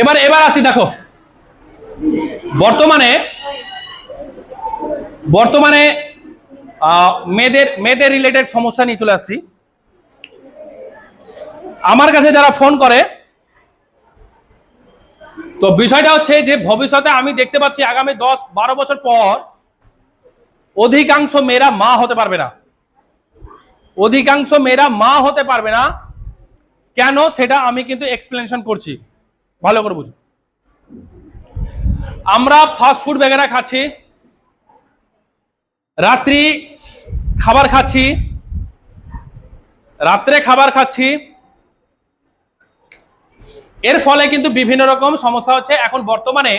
এবার এবার আসি, দেখো। বর্তমানে বর্তমানে মেয়েদের মেয়েদের রিলেটেড সমস্যা নিয়ে চলে আসছি। আমার কাছে যারা ফোন করে, তো বিষয়টা হচ্ছে যে ভবিষ্যতে আমি দেখতে পাচ্ছি আগামী দশ, বারো বছর পর অধিকাংশ মেয়েরা মা হতে পারবে না। অধিকাংশ মেয়েরা মা হতে পারবে না। কেন সেটা আমি কিন্তু এক্সপ্লেনেশন করছি। ভালো করে বুঝুন আমরা ফাস্ট ফুড বেগেরা খাচ্ছি। রাত্রি খাবার খাচ্ছি। রাত্রে খাবার খাচ্ছি। এর ফলে কিন্তু বিভিন্ন রকম সমস্যা হচ্ছে। এখন বর্তমানে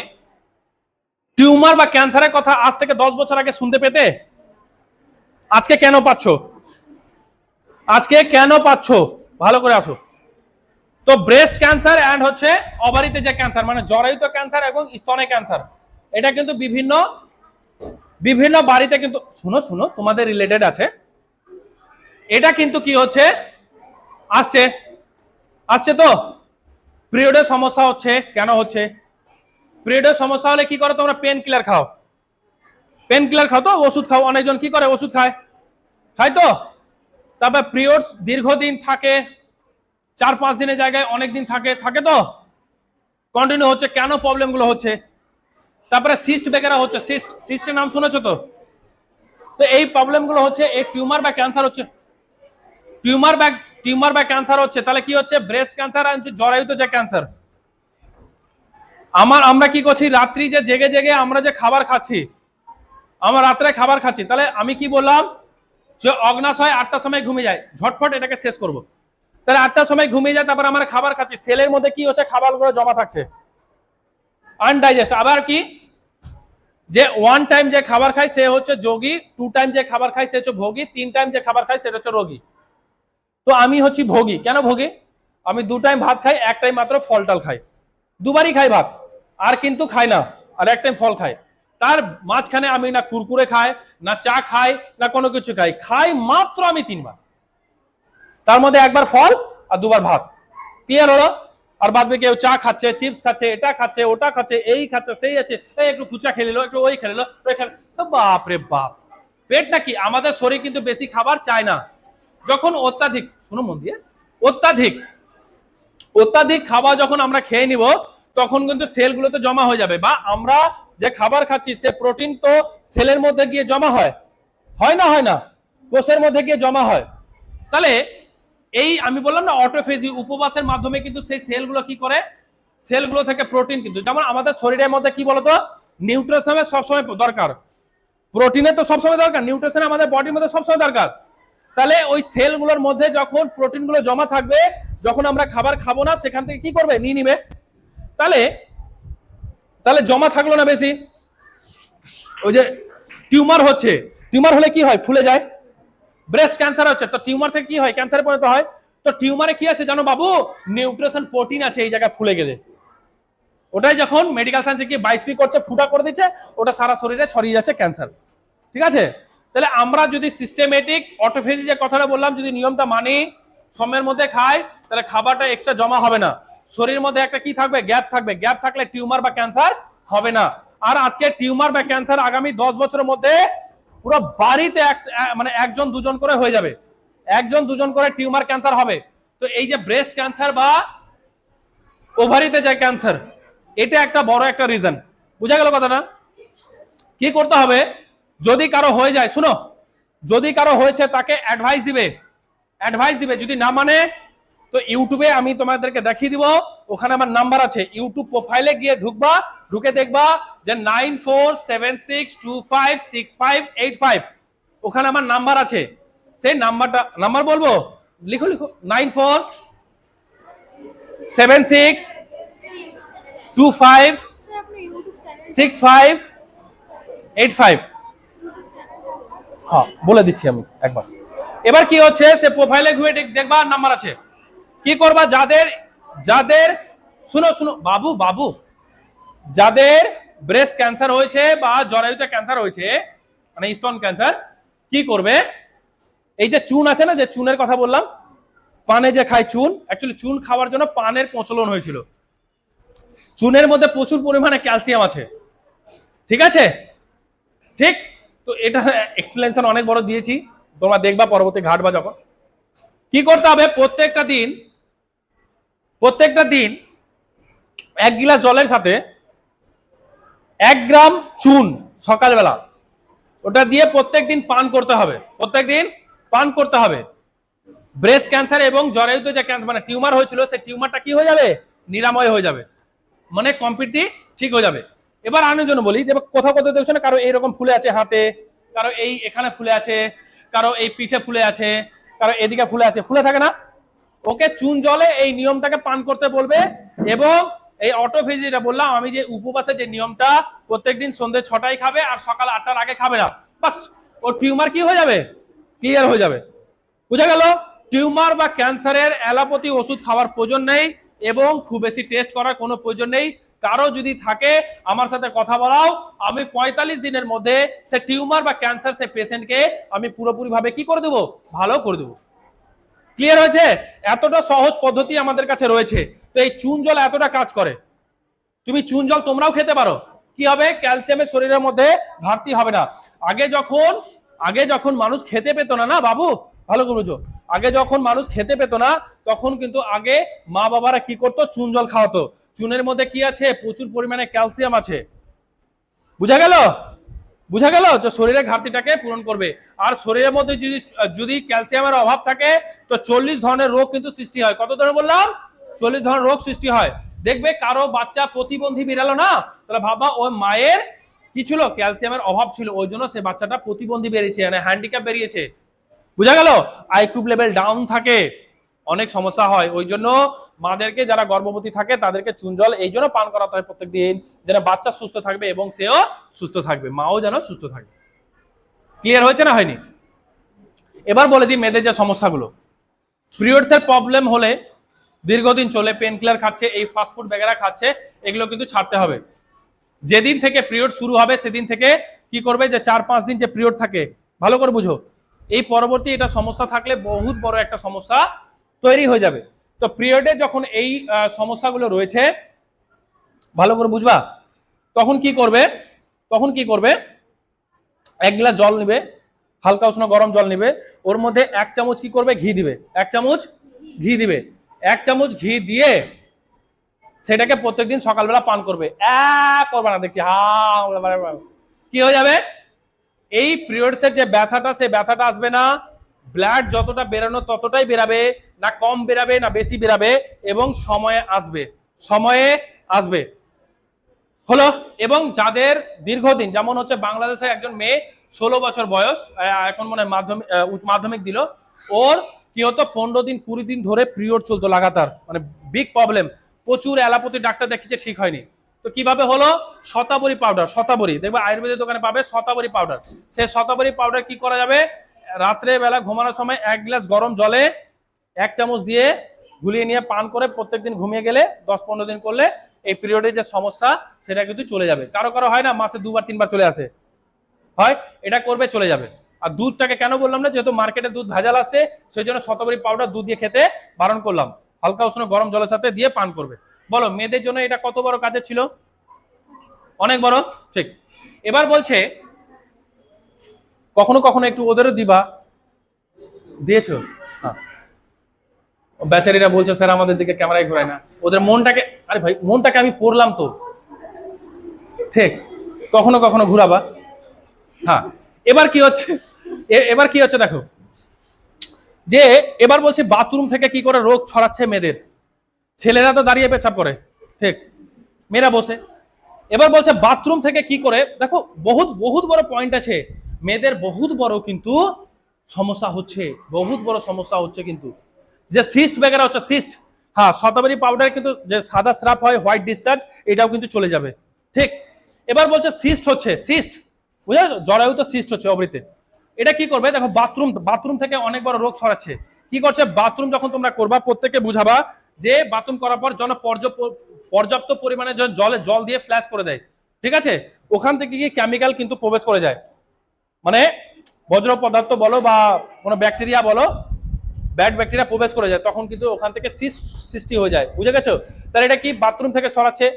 টিউমার বা ক্যান্সারের কথা আজ থেকে দশ বছর আগে শুনতে পেতে? আজকে কেন পাচ্ছ? আজকে কেন পাচ্ছ? ভালো করে আসো। তো ব্রেস্ট ক্যান্সার অ্যান্ড হচ্ছে অবারিতে যে ক্যান্সার মানে জরায়ুত ক্যান্সার এবং স্তনে ক্যান্সার এটা কিন্তু বিভিন্ন বিভিন্ন বাড়িতে কিন্তু, শুনো শুনো, তোমাদের রিলেটেড আছে। এটা কিন্তু কি হচ্ছে? আসছে। আসছে তো? পিরিয়ডের সমস্যা হচ্ছে, কেন হচ্ছে? পিরিয়ডের সমস্যা হলে কি করো তোমরা? পেন কিলার খাও। পেন কিলার খাও তো? ওষুধ খাও। অনেকজন কি করে? ওষুধ খায়। খায় তো? তারপর পিরিয়ডস দীর্ঘদিন থাকে চার পাঁচ দিনের জায়গায় অনেক দিন থাকে থাকে তো? কন্টিনিউ হচ্ছে, কেন প্রবলেমগুলো হচ্ছে? তারপরে সিস্ট বেগেরা হচ্ছে সিস্ট সিস্টের নাম শুনেছো তো? তো এই প্রবলেমগুলো হচ্ছে, এই টিউমার বা ক্যান্সার হচ্ছে। টিউমার বা টিউমার বা ক্যান্সার হচ্ছে, তাহলে কি হচ্ছে? ব্রেস্ট ক্যান্সার আর জরায়ুত যে ক্যান্সার আমার, আমরা কি করছি? রাত্রি যে জেগে জেগে আমরা যে খাবার খাচ্ছি, আমরা রাত্রে খাবার খাচ্ছি, তাহলে আমি কি বললাম? যে অগ্নাশ হয় আটটার সময় ঘুমিয়ে যায়, ঝটফট এটাকে শেষ করব। তাহলে আটটার সময় ঘুমিয়ে যায়, তারপর আমরা খাবার খাচ্ছি। সেলের মধ্যে কি হচ্ছে? খাবারগুলো জমা থাকছে। আনডাইজেস্ট আবার কি? যে ওয়ান টাইম যে খাবার খায়, সে হচ্ছে যোগী টু টাইম যে খাবার খায়, সে হচ্ছে ভোগী, তিন টাইম যে খাবার খায় সেটা হচ্ছে রোগী। তো আমি হচ্ছি ভোগী। কেন ভোগী? আমি দু টাইম ভাত খাই, এক টাইম মাত্র ফল টাল খাই। দুবারই খাই ভাত, আর কিন্তু খাই না, আর এক টাইম ফল খাই। তার মাঝখানে আমি না কুরকুরে খাই, না চা খাই, না কোনো কিছু খাই। খাই মাত্র আমি তিনবার। তার মধ্যে একবার ফল আর দুবার ভাত। ক্লিয়ার হলো? আর বাদ কেউ চা খাচ্ছে চিপস খাচ্ছে এটা খাচ্ছে ওটা খাচ্ছে এই খাচ্ছে সেই আছে এই একটু ফুচা খেলে নিলো, একটু ওই খেলে নিলো, ওই খেলে তো বাপ রে বাপ। পেট নাকি? আমাদের শরীর কিন্তু বেশি খাবার চায় না। যখন অত্যাধিক শুনো মন দিয়ে অত্যাধিক অত্যাধিক খাবার যখন আমরা খেয়ে নিব তখন কিন্তু সেলগুলোতে জমা হয়ে যাবে। বা আমরা যে খাবার খাচ্ছি সে প্রোটিন তো সেলের মধ্যে গিয়ে জমা হয়। হয় না হয় না? কোষের মধ্যে গিয়ে জমা হয়। তাহলে এই আমি বললাম না অটোফেজি উপবাসের মাধ্যমে কিন্তু সেই সেলগুলো কি করে? সেলগুলো থেকে প্রোটিন কিন্তু, যেমন আমাদের শরীরের মধ্যে কি বলতো? নিউট্রিশনের সবসময় দরকার। প্রোটিনের তো সবসময় দরকার নিউট্রিশন আমাদের বডির মধ্যে সবসময় দরকার। তাহলে ওই সেলগুলোর মধ্যে যখন প্রোটিনগুলো জমা থাকবে, যখন আমরা খাবার খাব না, সেখান থেকে কি করবে? নিয়ে নিবে। তাহলে তাহলে জমা থাকল না বেশি। ওই যে টিউমার হচ্ছে, টিউমার হলে কি হয়? ফুলে যায়। ব্রেস্ট ক্যান্সার হচ্ছে, তো টিউমার থেকে কি হয়? ক্যান্সারে পরিণত হয়। তো টিউমারে কি আছে জানো বাবু? নিউট্রিশন প্রোটিন আছে এই জায়গায় ফুলে গেলে। ওটাই যখন মেডিকেল সায়েন্সে কি বাইস্পি করছে, ফুটা করে দিচ্ছে, ওটা সারা শরীরে ছড়িয়ে যাচ্ছে ক্যান্সার ঠিক আছে? তাহলে আমরা যদি সিস্টেমেটিক অটোফেজি যে কথাটা বললাম, যদি নিয়মটা মানি, সময়ের মধ্যে খাই, তাহলে খাবারটা এক্সট্রা জমা হবে না। শরীরের মধ্যে একটা কি থাকবে? গ্যাপ থাকবে। গ্যাপ থাকলে টিউমার বা ক্যান্সার হবে না। আর আজকে টিউমার বা ক্যান্সার আগামী দশ বছরের মধ্যে পুরো বাড়িতে মানে একজন দুজন করে হয়ে যাবে। একজন দুজন করে টিউমার ক্যান্সার হবে। তো এই যে ব্রেস্ট ক্যান্সার বা ওভারিতে যে ক্যান্সার এটা একটা বড় একটা রিজন বুঝা গেল কথাটা? কি করতে হবে? যদি কারও হয়ে যায়, শুনো, যদি কারও হয়েছে তাকে অ্যাডভাইস দিবে। অ্যাডভাইস দিবে, যদি না মানে তো ইউটিউবে আমি তোমাদেরকে দেখিয়ে দিব। ওখানে আমার নাম্বার আছে। ইউটিউব প্রোফাইলে গিয়ে ঢুকবা। ঢুকে দেখবা যে nine four seven six two five six five eight five ওখানে আমার নাম্বার আছে। সেই নাম্বারটা, নাম্বার বলব? লিখো লিখো। Nine four seven six two five six five eight five হ্যাঁ বলে দিচ্ছি আমি একবার। এবার কি হচ্ছে? সে প্রোফাইলে ঘুরে দেখবা নাম্বার আছে। কি করবা? যাদের যাদের, শুনো শুনো। বাবু বাবু। যাদের ব্রেস্ট ক্যান্সার হয়েছে বা জরায়ুতে ক্যান্সার হয়েছে মানে স্তন ক্যান্সার কি করবে? এই যে চুন আছে না, যে চুনের কথা বললাম, পানে যে খায় চুন অ্যাকচুয়ালি চুন খাওয়ার জন্য পানের প্রচলন হয়েছিল। চুনের মধ্যে প্রচুর পরিমাণে ক্যালসিয়াম আছে। ঠিক আছে? ঠিক? তো এটা এক্সপ্লেনেশন অনেক বড় দিয়েছি। তোমরা দেখবা পরবর্তী ঘাটবা যখন। কি করতে হবে? প্রত্যেকটা দিন প্রত্যেকটা দিন এক গিলাস জলের সাথে এক গ্রাম চুন সকালবেলা। ওটা দিয়ে প্রত্যেক দিন পান করতে হবে। প্রত্যেক দিন পান করতে হবে। ব্রেস্ট ক্যান্সার এবং জরায়ুতে যে ক্যান্সার মানে টিউমার হয়েছিল, সেই টিউমারটা কি হয়ে যাবে? নিরাময় হয়ে যাবে। মানে কমপ্লিটলি ঠিক হয়ে যাবে। এবার আনার জন্য বলি যে কোথাও কোথাও দেখছ না, কারও এইরকম ফুলে আছে হাতে, কারও এই এখানে ফুলে আছে, কারও এই পিঠে ফুলে আছে, কারও এদিকে ফুলে আছে, ফুলে থাকে না। ওকে চুন জলে এই নিয়মটাকে পান করতে বলবে এবং এই অটোফেজি যেটা বললাম, আমি যে উপবাসের যে নিয়মটা, প্রত্যেকদিন সন্ধ্যে ছটায় খাবে আর সকাল আটটার আগে খাবে না। বাস, ওর টিউমার কি হয়ে যাবে? ক্লিয়ার হয়ে যাবে। বুঝা গেল? টিউমার বা ক্যান্সারের অ্যালোপ্যাথি ওষুধ খাওয়ার প্রয়োজন নেই এবং খুব বেশি টেস্ট করার কোনো প্রয়োজন নেই। কারও যদি থাকে, আমার সাথে কথা বলাও। আমি পঁয়তাল্লিশ দিনের মধ্যে সে টিউমার বা ক্যান্সার সে পেশেন্টকে আমি পুরোপুরি ভাবে কি করে দেবো? ভালো করে দেবো। ক্লিয়ার হয়েছে? এতটা সহজ পদ্ধতি আমাদের কাছে রয়েছে। তো এই চুন জল এতটা কাজ করে। তুমি চুন জল তোমরাও খেতে পারো। কি হবে? ক্যালসিয়ামের শরীরের মধ্যে ঘাটতি হবে না। আগে যখন আগে যখন মানুষ খেতে পেত না না বাবু? ভালো করে বুঝো। আগে যখন মানুষ খেতে পেত না, তখন কিন্তু আগে মা বাবারা কি করতো? চুন জল খাওয়াতো। চুনের মধ্যে কি আছে? প্রচুর পরিমাণে ক্যালসিয়াম আছে। বুঝা গেল? বুঝা গেল? যে শরীরের ঘাটতিটাকে পূরণ করবে। আর শরীরের মধ্যে যদি যদি ক্যালসিয়ামের অভাব থাকে, তো চল্লিশ ধরনের রোগ কিন্তু সৃষ্টি হয়। কত ধরনের বললাম? চল্লিশ ধরনের রোগ সৃষ্টি হয়। দেখবে কারও বাচ্চা প্রতিবন্ধী বেরালো না, তাহলে ভাবা ওই মায়ের কি ছিল ক্যালসিয়ামের অভাব ছিল, ওই জন্য সে বাচ্চাটা প্রতিবন্ধী বেরিয়েছে মানে হ্যান্ডিক্যাপ বেরিয়েছে। বুঝা গেল? আইকিউ লেভেল ডাউন থাকে, অনেক সমস্যা হয়। ওই জন্য মাদেরকে যারা গর্ভবতী থাকে, তাদেরকে চুন জল, এই জন্য পান করাতে হয় প্রত্যেক দিন যেন বাচ্চা সুস্থ থাকবে এবং সেও সুস্থ থাকবে, মাও যেন সুস্থ থাকবে ক্লিয়ার হয়েছে না হয়নি? এবার বলে দিই মেয়েদের যে সমস্যাগুলো। পিরিয়ডস এর প্রবলেম হলে দীর্ঘদিন চলে পেন কিলার খাচ্ছে, এই ফাস্টফুড বেগেরা খাচ্ছে, এগুলো কিন্তু ছাড়তে হবে। যেদিন থেকে পিরিয়ড শুরু হবে, সেদিন থেকে কি করবে যে চার পাঁচ দিন যে পিরিয়ড থাকে, ভালো করে বুঝো। এই পরবর্তী এটা সমস্যা থাকলে বহুত বড় একটা সমস্যা তৈরি হয়ে যাবে। তো পিরিয়ডে যখন এই সমস্যাগুলো রয়েছে, ভালো করে বুঝবা, তখন কি করবে, তখন কি করবে, এক গ্লাস জল নিবে, হালকা উষ্ণ গরম জল নিবে, ওর মধ্যে এক চামচ কি করবে, ঘি দিবে। এক চামচ ঘি দিবে। এক চামচ ঘি দিয়ে সেটাকে প্রত্যেকদিন সকালবেলা পান করবে। এক করবে না, দেখছি, হা কি হয়ে যাবে? এই পিরিয়ডসের যে ব্যথাটা, সে ব্যথাটা আসবে না। ব্লাড যতটা বেরানো ততটাই বেরাবে, না কম বেরাবে, না বেশি বেরাবে, এবং সময়ে আসবে। সময়ে আসবে। হলো, এবং যাদের দীর্ঘদিন, যেমন হচ্ছে বাংলাদেশের একজন মেয়ে, ষোলো বছর বয়স এখন মনে হয় মাধ্যমিক মাধ্যমিক দিল, ওর কি হতো? পনেরো দিন, কুড়ি দিন ধরে পিরিয়ড চলতো লাগাতার। মানে বিগ প্রবলেম প্রচুর অ্যালাপতি ডাক্তার দেখিয়েছে, ঠিক হয়নি। তো কীভাবে হলো? শতাবরী পাউডার শতাবরী। দেখবে আয়ুর্বেদের দোকানে পাবে শতাবরী পাউডার সেই শতাবরী পাউডার কি করা যাবে? রাত্রে বেলা ঘুমানোর সময় এক গ্লাস গরম জলে এক চামচ দিয়ে গুলিয়ে নিয়ে পান করে প্রত্যেকদিন ঘুমিয়ে গেলে দশ পনেরো দিন করলে এই পিরিয়ডের যে সমস্যা, সেটা কিন্তু চলে যাবে। কারও কারও হয় না, মাসে দুবার, তিনবার চলে আসে। হয়, এটা করবে, চলে যাবে। আর দুধটাকে কেন বললাম না? যেহেতু মার্কেটে দুধ ভেজাল আছে, সেই জন্য শতবরী পাউডার দুধ দিয়ে খেতে বারণ করলাম। হালকা উষ্ণ গরম জলের সাথে দিয়ে পান করবে। বলো, মেয়েদের জন্য এটা কত বড় কাজের ছিল? অনেক বড়? ঠিক। এবার বলছে, কখনো কখনো একটু ওদেরও দিবা। দিয়েছ? হ্যাঁ। বেচারিরা বলছে, স্যার, আমাদের দিকে ক্যামেরায় ঘোরায় না। ওদের মনটাকে, আরে ভাই, মনটাকে আমি পড়লাম তো। ঠিক। কখনো কখনো ঘুরাবা। হ্যাঁ। এবার কি হচ্ছে? এবার কি হচ্ছে দেখো? যে এবার বলছে বাথরুম থেকে কি করে রোগ ছড়াচ্ছে মেয়েদের? ছেলেরা তো দাঁড়িয়ে পেছাব করে। ঠিক। মেয়েরা বসে। এবার বলছে বাথরুম থেকে কি করে? দেখো, বহুত বহুত বড় পয়েন্ট আছে। মেয়েদের বহুত বড় কিন্তু সমস্যা হচ্ছে। বহুত বড় সমস্যা হচ্ছে কিন্তু। যে সিস্ট বেগেরা হচ্ছে সিস্ট হ্যাঁ শতাবরী পাউডার কিন্তু যে সাদা স্রাপ হয় হোয়াইট ডিসচার্জ এটাও কিন্তু চলে যাবে। ঠিক। এবার বলছে সিস্ট হচ্ছে। সিস্ট বুঝা জরায়ু তো সিস্ট হচ্ছে অবৃতে এটা কি করবে? দেখো বাথরুম বাথরুম থেকে অনেক বড় রোগ ছড়াচ্ছে। কি করছে? বাথরুম যখন তোমরা করবা, প্রত্যেককে বুঝাবা যে বাথরুম করার পর যেন পর্যাপ্ত পরিমাণে জলে জল দিয়ে ফ্ল্যাশ করে দেয়। ঠিক আছে? ওখান থেকে গিয়ে কেমিক্যাল কিন্তু প্রবেশ করে যায়। মানে বজ্র পদার্থ বলো বা কোনো ব্যাকটেরিয়া বলো ব্যাড ব্যাকটেরিয়া প্রবেশ করে যায়। তখন কিন্তু ওখান থেকে সৃষ্টি হয়ে যায়। বুঝে গেছো? তাহলে এটা কি বাথরুম থেকে সরাচ্ছে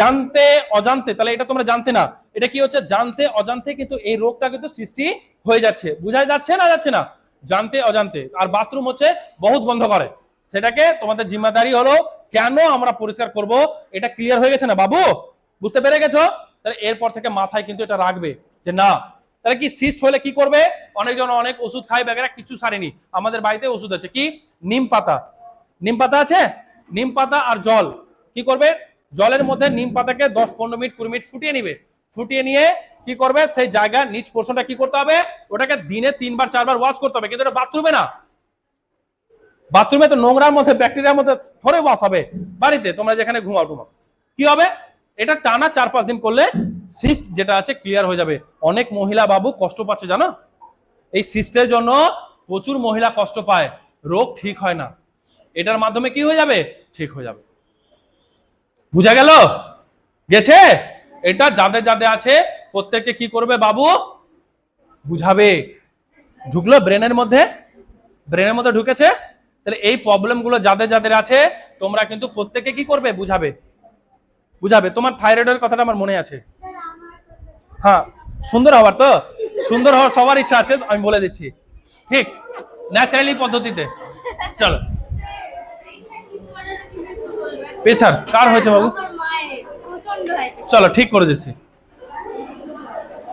জানতে অজান্তে তাহলে এটা তোমরা জানতে না। এটা কি হচ্ছে? জানতে অজান্তে কিন্তু এই রোগটা কিন্তু সৃষ্টি হয়ে যাচ্ছে। বোঝা যাচ্ছে না যাচ্ছে না? জানতে অজান্তে। আর বাথরুম হচ্ছে বহুত বন্ধ করে সেটাকে তোমাদের জিম্মাদারি হলো, কেন আমরা পরিষ্কার করব? এটা ক্লিয়ার হয়ে গেছে না, বাবু? বুঝতে পেরে গেছো? তাহলে এরপর থেকে মাথায় কিন্তু এটা রাখবে যে না। তাহলে কি সিস্ট হলে কি করবে? অনেকজন অনেক ওষুধ খায় বেগেরা কিছু সারেনি আমাদের বাড়িতে ওষুধ আছে। কি? নিম পাতা। নিম পাতা আছে? নিম পাতা আর জল। কি করবে? জলের মধ্যে নিম পাতাকে দশ পনেরো মিনিট কুড়ি মিনিট ফুটিয়ে নিবে। ফুটিয়ে নিয়ে কি করবে? সেই জায়গা নিচ পোর্শনটা কি করতে হবে? ওটাকে দিনে তিনবার, চারবার ওয়াশ করতে হবে। কিন্তু এটা বাথরুমে না। বাথরুমে তো নোংরার মধ্যে ব্যাকটেরিয়ার মধ্যে থরে ওয়াশ হবে। বাড়িতে তোমরা যেখানে ঘুমাও টুমাও কি হবে? এটা টানা চার পাঁচ দিন করলে সিস্ট যেটা আছে ক্লিয়ার হয়ে যাবে। অনেক মহিলা বাবু কষ্ট পাচ্ছে, জানো? এই সিস্টের জন্য প্রচুর মহিলা কষ্ট পায়। রোগ ঠিক হয় না। এটার মাধ্যমে কি হয়ে যাবে? ঠিক হয়ে যাবে। বুঝা গেল? গেছে? এটা যাদের যাদের আছে প্রত্যেককে কি করবে বাবু? বুঝাবে। ঢুকলো ব্রেনের মধ্যে। ব্রেনের মধ্যে ঢুকেছে। তাহলে এই প্রবলেমগুলো যাদের যাদের আছে তোমরা কিন্তু প্রত্যেকে কি করবে? বুঝাবে। বুঝাবে। তোমার থাইরয়েডের কথাটা আমার মনে আছে। হ্যাঁ সুন্দর হওয়ার তো? সুন্দর হওয়ার সবার ইচ্ছা আছে আমি বলে দিচ্ছি। ঠিক? ন্যাচারালি পদ্ধতিতে। চলো। প্রেশার কার হয়েছে বাবু? চলো ঠিক করে দিচ্ছি।